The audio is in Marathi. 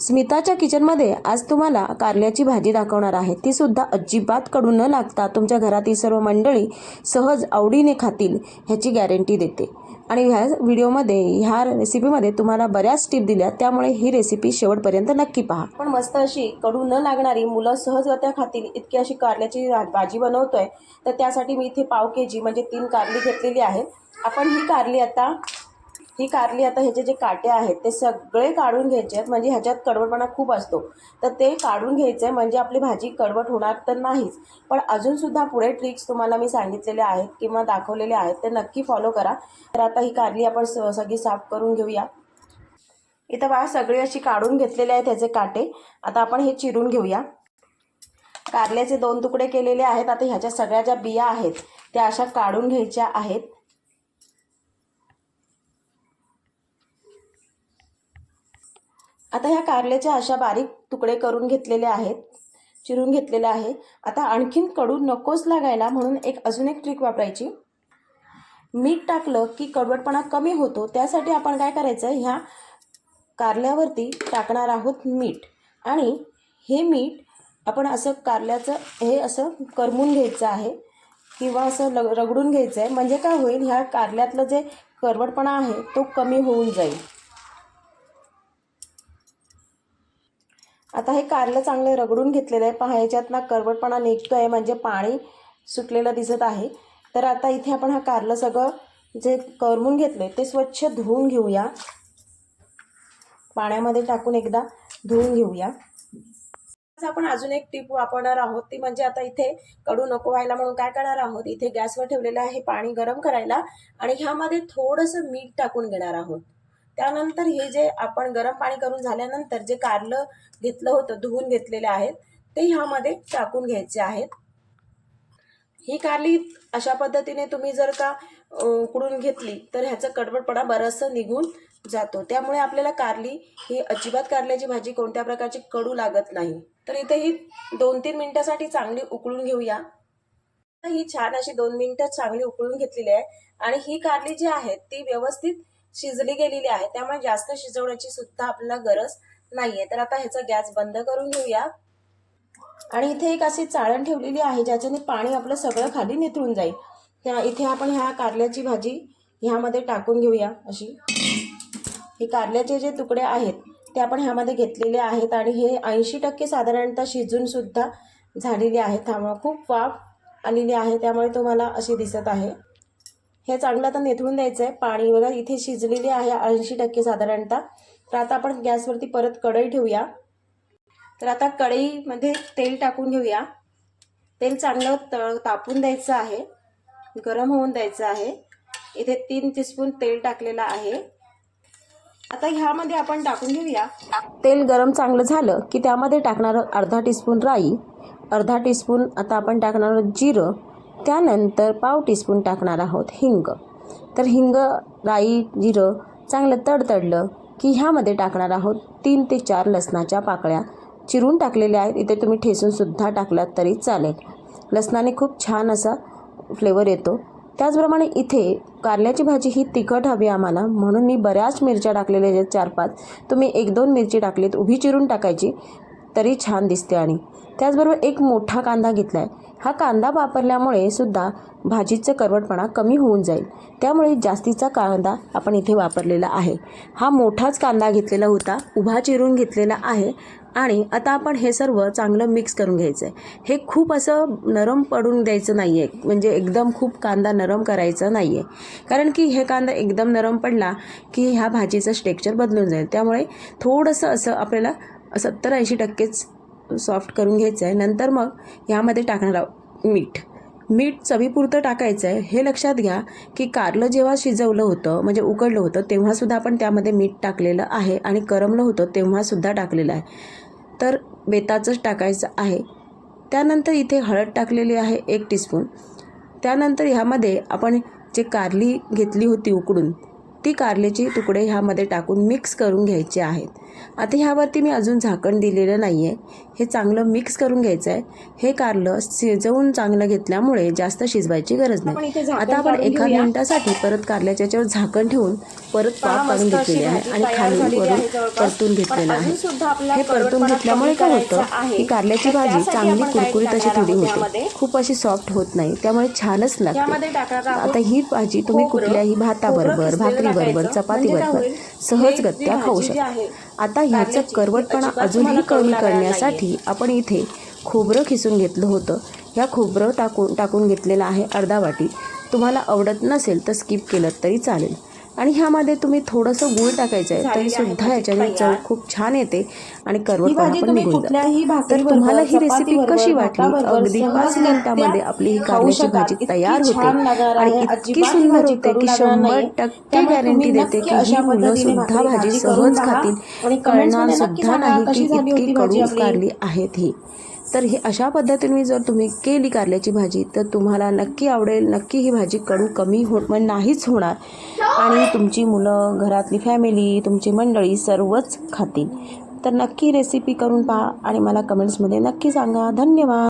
स्मिताच्या किचनमध्ये आज तुम्हाला कारल्याची भाजी दाखवणार आहे. ती सुद्धा अजिबात कडू न लागता तुमच्या घरातील सर्व मंडळी सहज आवडीने खातील ह्याची गॅरंटी देते. आणि ह्या व्हिडिओमध्ये ह्या रेसिपीमध्ये तुम्हाला बऱ्याच टिप दिल्या त्यामुळे ही रेसिपी शेवटपर्यंत नक्की पहा. पण मस्त अशी कडू न लागणारी मुलं सहजगत्या खातील इतकी अशी कारल्याची भाजी बनवतोय तर त्यासाठी मी इथे पाव के जी म्हणजे तीन कारली घेतलेली आहे. आपण ही कारली आता ही कारली आता ह्याचे जे काटे आहेत ते सगळे काढून घ्यायचे आहेत. म्हणजे ह्याच्यात कडवटपणा खूप असतो. तर ते काढून घ्यायचं आहे म्हणजे आपली भाजी कडवट होणार तर नाहीच. पण अजूनसुद्धा पुढे ट्रिक्स तुम्हाला मी सांगितलेले आहेत किंवा दाखवलेले आहेत ते नक्की फॉलो करा. तर आता ही कारली आपण स सगळी साफ करून घेऊया. इथं बा सगळी अशी काढून घेतलेले आहेत त्याचे काटे. आता आपण हे चिरून घेऊया. कारल्याचे दोन तुकडे केलेले आहेत. आता ह्याच्या सगळ्या ज्या बिया आहेत त्या अशा काढून घ्यायच्या आहेत. आता ह्या कारल्याच्या अशा बारीक तुकडे करून घेतलेले आहेत चिरून घेतलेले आहे. आता आणखीन कडू नकोच लागायला म्हणून एक अजून एक ट्रिक वापरायची. मीठ टाकलं की कडवटपणा कमी होतो त्यासाठी आपण काय करायचं ह्या कारल्यावरती टाकणार आहोत मीठ. आणि हे मीठ आपण असं कारल्याचं हे असं करमून घ्यायचं आहे किंवा असं लग रगडून घ्यायचं आहे. म्हणजे काय होईल ह्या कारल्यातलं जे करवटपणा आहे तो कमी होऊन जाईल. आता हे कारलं चांगलं रगडून घेतलेलं आहे. पहा ह्याच्यातनं करवटपणा निघतो आहे म्हणजे पाणी सुटलेलं दिसत आहे. तर आता इथे आपण हा कारलं सगळं जे करमून घेतलं ते स्वच्छ धुवून घेऊया. पाण्यामध्ये टाकून एकदा धुवून घेऊया. आज आपण अजून एक टीप वापरणार आहोत ती म्हणजे आता इथे कडू नको व्हायला म्हणून काय करणार आहोत? इथे गॅसवर ठेवलेलं आहे पाणी गरम करायला आणि ह्यामध्ये थोडंसं मीठ टाकून घेणार आहोत. त्यानंतर हे जे आपण गरम पाणी करून झाल्यानंतर जे कारलं घेतलं होतं धुवून घेतलेले आहेत ते ह्यामध्ये टाकून घ्यायचे आहेत. ही कारली अशा पद्धतीने तुम्ही जर का उकडून घेतली तर ह्याचा कडवटपणा बरंचसं निघून जातो. त्यामुळे आपल्याला कारली ही अजिबात कारल्याची भाजी कोणत्या प्रकारची कडू लागत नाही. तर इथे ही दोन तीन मिनिटासाठी चांगली उकळून घेऊया. ही छान अशी दोन मिनिटं चांगली उकळून घेतलेली आहे आणि ही कारली जी आहे ती व्यवस्थित शिजली गेलेली आहे त्यामुळे जास्त शिजवण्याची सुद्धा आपल्याला गरज नाहीये. तर आता ह्याचा गॅस बंद करून घेऊया. आणि इथे एक अशी चाळण ठेवलेली आहे ज्याच्याने पाणी आपलं सगळं खाली निथळून जाईल. त्या इथे आपण ह्या कारल्याची भाजी ह्यामध्ये टाकून घेऊया अशी. हे कारल्याचे जे तुकडे आहेत ते आपण ह्यामध्ये घेतलेले आहेत आणि हे ऐंशी टक्के साधारणतः शिजून सुद्धा झालेले आहेत त्यामुळे खूप वाफ आलेली आहे त्यामुळे तुम्हाला अशी दिसत आहे. हे चांगलं आता नेथळून द्यायचं आहे पाणी बघा इथे शिजलेली आहे ऐंशी टक्के साधारणतः. तर आता आपण गॅसवरती परत कढई ठेवूया. तर आता कढईमध्ये तेल टाकून घेऊया. तेल चांगलं त तापून द्यायचं आहे. गरम होऊन द्यायचं आहे. इथे तीन टीस्पून तेल टाकलेलं आहे. आता ह्यामध्ये आपण टाकून घेऊया. तेल गरम चांगलं झालं की त्यामध्ये टाकणार अर्धा टीस्पून राई. अर्धा टीस्पून आता आपण टाकणार जिरं. त्यानंतर पाव टीस्पून टाकणार आहोत हिंग. तर हिंग राई जिरं चांगलं तडतडलं की ह्यामध्ये टाकणार आहोत तीन ते चार लसणाच्या पाकळ्या. चिरून टाकलेल्या आहेत इथे तुम्ही ठेसूनसुद्धा टाकलात तरी चालेल. लसणाने खूप छान असा फ्लेवर येतो. त्याचप्रमाणे इथे कारल्याची भाजी ही तिखट हवी आम्हाला म्हणून मी बऱ्याच मिरच्या टाकलेल्या आहेत चार पाच. तुम्ही एक दोन मिरची टाकलीत उभी चिरून टाकायची. तरी छान दिसते आणि त्याचबरोबर एक मोठा कांदा घेतला आहे हा कांदा वापरल्यामुळे सुद्धा भाजीचं करवटपणा कमी होऊन जाईल. त्यामुळे जास्तीचा कांदा आपण इथे वापरलेला आहे. हा मोठाच कांदा घेतलेला होता उभा चिरून घेतलेला आहे आणि आता आपण हे सर्व चांगलं मिक्स करून घ्यायचं आहे हे खूप असं नरम पडून द्यायचं नाही आहे म्हणजे एकदम खूप कांदा नरम करायचं नाही आहे कारण की हे कांदा एकदम नरम पडला की ह्या भाजीचं स्टेक्चर बदलून जाईल. त्यामुळे थोडंसं असं आपल्याला सत्तर ऐंशी टक्केच सॉफ्ट करून घ्यायचं आहे नंतर मग ह्यामध्ये टाकणार आहोत मीठ. मीठ चवीपुरतं टाकायचं आहे हे लक्षात घ्या की कारलं जेव्हा शिजवलं होतं म्हणजे उकडलं होतं तेव्हासुद्धा आपण त्यामध्ये मीठ टाकलेलं आहे आणि करमलं होतं तेव्हासुद्धा टाकलेलं आहे. तर बेताचंच टाकायचं आहे. त्यानंतर इथे हळद टाकलेली आहे एक टीस्पून. त्यानंतर ह्यामध्ये आपण जे कारली घेतली होती उकडून ती कारल्याची तुकडे ह्यामध्ये टाकून मिक्स करून घ्यायचे आहेत. आता ह्यावरती मी अजून झाकण दिलेलं नाही आहे हे चांगलं मिक्स करून घ्यायचं आहे हे कारलं शिजवून चांगलं घेतल्यामुळे जास्त शिजवायची गरज नाही. आता आपण एका. मिनिटासाठी परत कारल्याच्या याच्यावर झाकण ठेवून परत पाक काढून घेतलेले आहे आणि झालेली वरून. परतून घेतलेलं आहे हे परतून घेतल्यामुळे काय होतं. की कारल्याची भाजी चांगली कुरकुरीत अशी थोडी होते? खूप अशी सॉफ्ट होत नाही त्यामुळे छानच लागते आता ही भाजी तुम्ही. कुठल्याही भाताबरोबर भाकरीबरोबर. म्हणजे चपातीबरोबर? सहज गत्या खाऊ शकता आता ह्याचं करवटपणा अजूनही कमी करण्यासाठी आपण इथे खोबरं खिसून घेतलं होतं ह्या खोबरं टाकून टाकून घेतलेलं आहे अर्धा वाटी तुम्हाला आवडत नसेल तर स्किप केलं तरी चालेल आणि ह्यामध्ये तुम्ही थोडंसं गूळ टाकायचं आहे तरी सुद्धा याच्याने चव. खूप छान येते आणि करवटपणा भाजी पण निघून जातो तर तुम्हाला ही रेसिपी कशी वाटली अगदी पाच मिनिटामध्ये आपली ही कारल्याची. भाजी तयार होते आणि. इतकी सुंदर होते की शंभर. टक्के गॅरंटी देते की ही मुलं सुद्धा भाजी सहज. खातील कळणार सुद्धा नाही की इतकी कडू. कारली आहेत ही तर ही अशा पद्धतीने जर तुम्ही केली कारल्याची भाजी तर तुम्हाला नक्की आवडेल नक्की ही भाजी कडू कमी हो म्हणजे नाहीच होणार. आणि तुमची मुलं घरातली फॅमिली तुमची मंडळी सर्वच खातील. तर नक्की रेसिपी करून पहा आणि मला कमेंट्समध्ये नक्की सांगा. धन्यवाद!